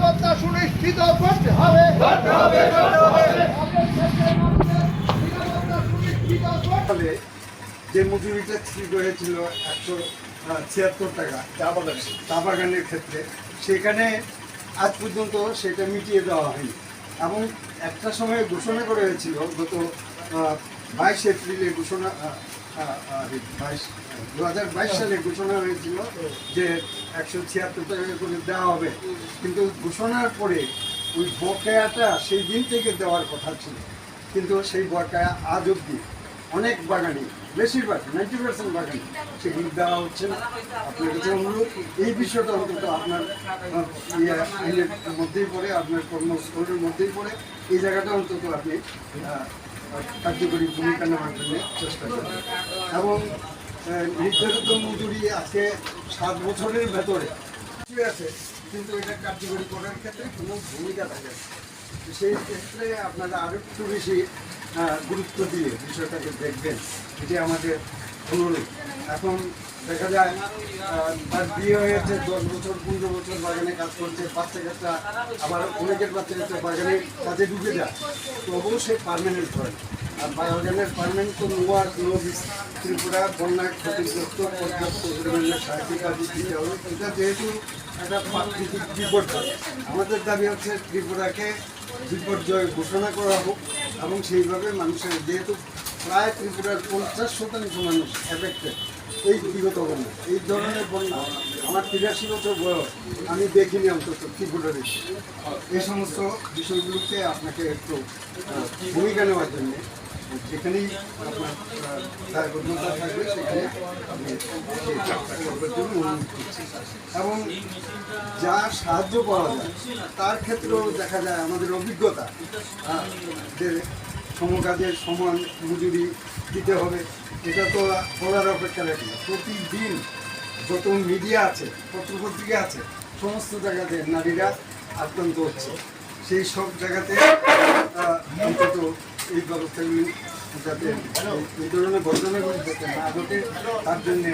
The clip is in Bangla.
নিরাপত্তা সুনিশ্চিত করতে হবে। যে মজুরিটা ঠিক হয়েছিল একশো ছিয়াত্তর টাকা চা বাগানের ক্ষেত্রে সেখানে আজ পর্যন্ত সেটা মিটিয়ে দেওয়া হয়নি। এবং একটা সময় ঘোষণা করা হয়েছিল গত বাইশ এপ্রিলে ঘোষণা বাইশ দু হাজার বাইশ সালে ঘোষণা হয়েছিল যে একশো ছিয়াত্তর করে দেওয়া হবে। কিন্তু ঘোষণার পরে ওই বকেয়াটা সেই দিন থেকে দেওয়ার কথা ছিল। কিন্তু সেই বকেয়া আজ অব্দি অনেক বাগানি, বেশিরভাগ, নাইনটি পার্সেন্ট বাগানি সেগুলি দেওয়া হচ্ছে না। আপনার কাছে অনুরোধ, এই বিষয়টা অন্তত আপনার আইনের মধ্যেই পড়ে, আপনার কর্মস্থলের মধ্যেই পড়ে। এই জায়গাটা অন্তত আপনি কার্যকরী ভূমিকা নেওয়ার জন্য চেষ্টা করে। এবং নির্ধারিত মজুরি আজকে সাত বছরের ভেতরে। আছে, কিন্তু এটা কার্যকরী করার ক্ষেত্রে কোনো ভূমিকা থাকে সেই ক্ষেত্রে আপনারা আরও একটু বেশি গুরুত্ব দিয়ে বিষয়টাকে দেখবেন। এটি আমাদের অনুরোধ এখন দেখা যায় তার বিয়ে হয়েছে দশ বছর, পনেরো বছর বাগানে কাজ করছে বাচ্চা কাচ্চা আবার অনেকের বাচ্চা কাচ্চা বাগানে কাজে ঢুকে যায়। তবুও সে পারমানেন্ট হয়। আর বাগানের পারমানেন্ট তো নোয়ার নদী ত্রিপুরা বন্যায় ক্ষতিগ্রস্ত, পর্যাপ্ত পরিমাণে সাহায্য কাজ দিতে হবে। এটা যেহেতু একটা প্রাকৃতিক বিপর্যয়। আমাদের দাবি হচ্ছে ত্রিপুরাকে বিপর্যয় ঘোষণা করা হোক এবং সেইভাবে মানুষের যেহেতু প্রায় ত্রিপুরার পঞ্চাশ শতাংশ মানুষ এফেক্টেড এই বিগত বন্যা এই ধরনের বন্যা আমার তিরাশি বছর বয়স, আমি দেখিনি অন্তত ত্রিপুরার। এই সমস্ত বিষয়গুলোকে আপনাকে একটু ভূমিকা নেওয়ার জন্য, যেখানেই আপনার থাকবে, সেখানে আপনি জন্য অনুরোধ করছি। এবং যা সাহায্য পাওয়া যায়, তার ক্ষেত্রেও দেখা যায় আমাদের অভিজ্ঞতা যে সমকাজের সমান মজুরি দিতে হবে, এটা তো বলার অপেক্ষা রাখি। প্রতিদিন যত মিডিয়া আছে, পত্রপত্রিকা আছে, সমস্ত জায়গাতে নারীরা আক্রান্ত হচ্ছে সেই সব জায়গাতে অন্তত এই ব্যবস্থাগুলি যাতে এই ধরনের ঘটনাগুলি যাতে না ঘটে, তার জন্যে